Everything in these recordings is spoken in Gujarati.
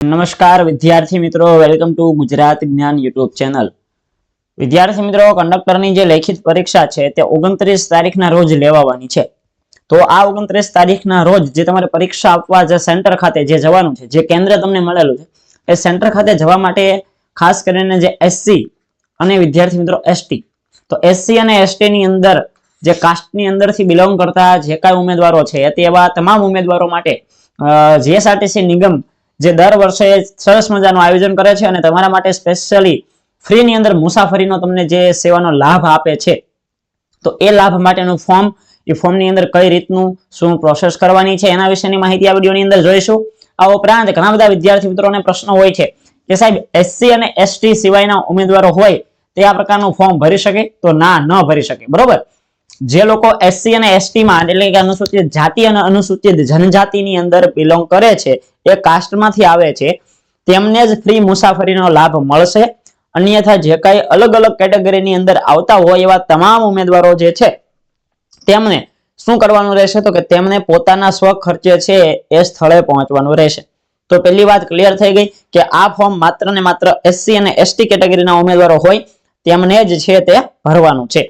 નમસ્કાર વિદ્યાર્થી મિત્રો, વેલકમ ટુ ગુજરાત જ્ઞાન યુટ્યુબ ચેનલ. વિદ્યાર્થી મિત્રો, કંડક્ટરની જે લેખિત પરીક્ષા છે તે ઓગણત્રીસ તારીખના રોજ લેવાવાની છે. તો આ ઓગણત્રીસ તારીખના રોજ જે તમારે પરીક્ષા આપવા જે સેન્ટર ખાતે જે જવાનું છે, જે કેન્દ્ર તમને મળેલું છે, એ સેન્ટર ખાતે જવા માટે ખાસ કરીને જે એસસી અને વિદ્યાર્થી મિત્રો એસટી તો એસસી અને એસટી ની અંદર જે કાસ્ટની અંદરથી બિલોંગ કરતા જે કાંઈ ઉમેદવારો છે તેવા તમામ ઉમેદવારો માટે જીએસઆરટીસી નિગમ જે દર વર્ષે સરસ મજાનું આયોજન કરે છે અને તમારા માટે સ્પેશિયલી ફ્રીની અંદર મુસાફરીનો તમને જે સેવાનો લાભ આપે છે, તો એ લાભ માટેનું ફોર્મ એ ફોર્મની અંદર કઈ રીતનું શું પ્રોસેસ કરવાની છે એના વિશેની માહિતી આ વિડીયોની અંદર જોઈશું. આ ઉપરાંત ઘણા બધા વિદ્યાર્થી મિત્રોને પ્રશ્ન હોય છે કે સાહેબ એસસી અને એસટી સિવાયના ઉમેદવારો હોય તે આ પ્રકારનું ફોર્મ ભરી શકે? તો ના, ન ભરી શકે. બરોબર? જે લોકો એસસી અને એસટી માં, એટલે કે અનુસૂચિત જાતિ અને અનુસૂચિત જનજાતિની અંદર બિલોંગ કરે છે એ કાસ્ટમાંથી આવે છે, તેમને જ ફ્રી મુસાફરીનો લાભ મળશે. અન્યથા જે કાંઈ અલગ અલગ કેટેગરીની અંદર આવતા હોય એવા તમામ ઉમેદવારો જે છે, તેમને શું કરવાનું રહેશે? તો કે તેમને પોતાના સ્વ ખર્ચે છે એ સ્થળે પહોંચવાનું રહેશે. તો પહેલી વાત ક્લિયર થઈ ગઈ કે આ ફોર્મ માત્ર ને માત્ર એસસી અને એસટી કેટેગરીના ઉમેદવારો હોય, તેમને જ છે તે ભરવાનું છે.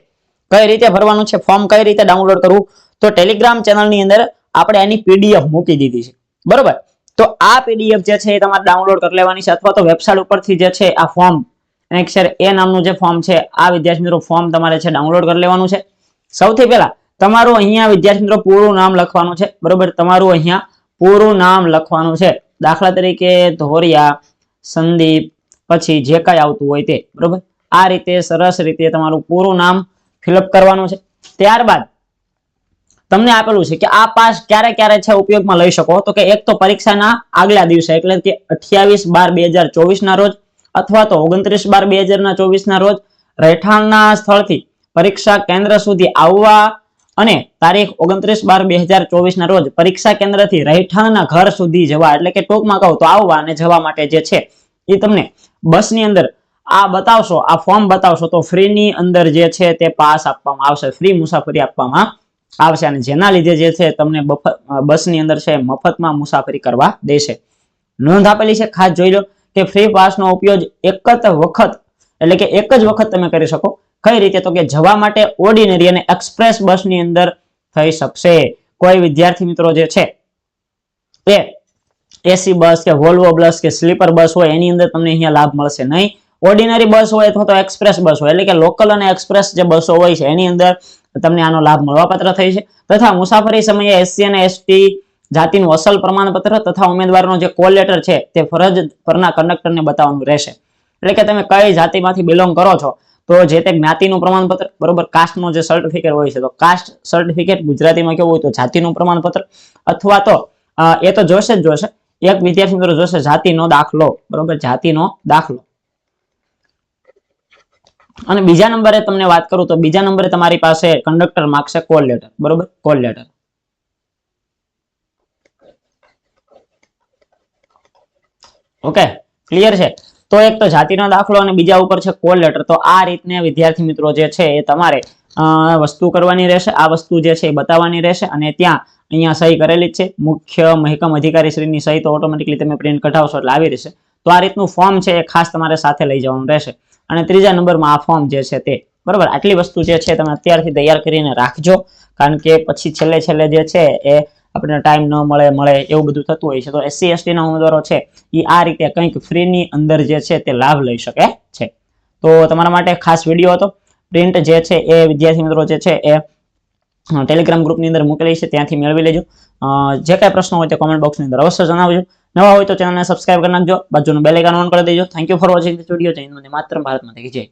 કઈ રીતે ભરવાનું છે? ફોર્મ કઈ રીતે ડાઉનલોડ કરવું? તો ટેલિગ્રામ ચેનલની અંદર આપણે એની પીડીએફ મૂકી દીધી છે. બરોબર? તો આ પીડીએફ જે છે એ તમારે ડાઉનલોડ કરી લેવાની છે અથવા તો વેબસાઇટ ઉપરથી જે છે આ ફોર્મ એક્સર એ નામનું જે ફોર્મ છે, આ વિદ્યાર્થી મિત્રો ફોર્મ તમારે છે ડાઉનલોડ કરી લેવાનું છે. સૌથી પહેલા તમારું અહીંયા વિદ્યાર્થી મિત્રો પૂરું નામ લખવાનું છે. બરોબર? તમારું અહીંયા પૂરું નામ લખવાનું છે. દાખલા તરીકે ધોરિયા, સંદીપ, પછી જે કાંઈ આવતું હોય તે. બરોબર? આ રીતે સરસ રીતે તમારું પૂરું નામ ફિલઅપ કરવાનું છે. ત્યારબાદ તમને આપેલું છે કે આ પાસ ક્યારે ક્યારે છે ઉપયોગમાં લઈ શકો? તો કે એક તો પરીક્ષાના આગલા દિવસે, એટલે કે અઠ્યાવીસ બાર બે હજાર ચોવીસના રોજ, અથવા તો ઓગણત્રીસ બાર બે હજારના ના ચોવીસ ના રોજ રહેઠાણના સ્થળથી પરીક્ષા કેન્દ્ર સુધી આવવા અને તારીખ ઓગણત્રીસ બાર બે હજાર ચોવીસ ના રોજ પરીક્ષા કેન્દ્રથી રહેઠાણના ઘર સુધી જવા, એટલે કે ટૂંકમાં કહું તો આવવા અને જવા માટે જે છે, એ તમને બસની અંદર આ બતાવશો, આ ફોર્મ બતાવશો, તો ફ્રીની અંદર જે છે તે પાસ આપવામાં આવશે ફ્રી મુસાફરી આપવામાં આવશે અને જેના લીધે જે છે તમને બફત બસની અંદર છે મફતમાં મુસાફરી કરવા દેશે. નોંધ આપેલી છે, ખાસ જોઈ લો કે ફ્રી પાસનો ઉપયોગ એક જ વખત, એટલે કે એક જ વખત તમે કરી શકો. કઈ રીતે? તો કે જવા માટે ઓર્ડિનરી અને એક્સપ્રેસ બસની અંદર થઈ શકશે. કોઈ વિદ્યાર્થી મિત્રો જે છે, એ એસી બસ કે વોલ્વો બસ કે સ્લીપર બસ હોય, એની અંદર તમને અહીંયા લાભ મળશે નહીં. ઓર્ડિનરી બસ હોય અથવા તો એક્સપ્રેસ બસ હોય, એટલે કે લોકલ અને એક્સપ્રેસ જે બસો હોય છે, એની અંદર તમને આનો લાભ મળવાપાત્ર થઈ છે. તથા મુસાફરી સમયે એસસી અને એસટી જાતિનું અસલ પ્રમાણપત્ર તથા ઉમેદવારનો જે કોલ લેટર છે તે ફરજ પરના કંડક્ટરને બતાવવાનું રહેશે. એટલે કે તમે કઈ જાતિમાંથી બિલોંગ કરો છો, તો જે તે જ્ઞાતિનું પ્રમાણપત્ર, બરોબર કાસ્ટનું જે સર્ટિફિકેટ હોય છે, તો કાસ્ટ સર્ટિફિકેટ ગુજરાતીમાં કેવું હોય તો જાતિનું પ્રમાણપત્ર, અથવા તો એ તો જોશે જ જોશે. એક વિદ્યાર્થી મિત્રો જોશે, જાતિનો દાખલો, બરોબર, જાતિનો દાખલો. અને બીજા નંબરે તમને વાત કરું તો બીજા નંબરે તમારી પાસે કંડક્ટર માગશે કોલ લેટર બરોબર? કોલ લેટર ઓકે ક્લિયર છે? તો એક તો જાતિનો દાખલો અને બીજા ઉપર છે કોલ લેટર તો આ રીતને વિદ્યાર્થી મિત્રો જે છે એ તમારે વસ્તુ કરવાની રહેશે. આ વસ્તુ જે છે એ બતાવવાની રહેશે અને ત્યાં અહીંયા સહી કરેલી જ છે. મુખ્ય મહેકમ અધિકારી શ્રીની સહી તો ઓટોમેટિકલી તમે પ્રિન્ટ કઢાવશો એટલે આવી રહેશે. તો આ રીતનું ફોર્મ છે એ ખાસ તમારે સાથે લઈ જવાનું રહેશે. અને ત્રીજા નંબરમાં આ ફોર્મ જે છે તે. બરોબર? આટલી વસ્તુ જે છે તમે અત્યારથી તૈયાર કરીને રાખજો. કારણ કે પછી છેલ્લે છેલ્લે જે છે એ આપણને ટાઈમ ન મળે મળે એવું બધું થતું હોય છે. તો એસસી એસટી ના ઉમેદવારો છે એ આ રીતે કંઈક ફ્રીની અંદર જે છે તે લાભ લઈ શકે છે. તો તમારા માટે ખાસ વીડિયો હતો. પ્રિન્ટ જે છે એ વિદ્યાર્થી મિત્રો જે છે એ ટેલિગ્રામ ગ્રુપની અંદર મૂકેલી છે. ત્યાંથી મેળવી લેજો. જે કાંઈ પ્રશ્નો હોય તે કોમેન્ટ બોક્સની અંદર અવશ્ય જણાવજો. નવા હોય તો ચેનલને સબસ્ક્રાઇબ કરી નાખજો. બાજુનું બેલ આઇકન ઓન કરી દેજો. Thank you for watching video જય હિન્દ માત્ર ભારત માતા જય.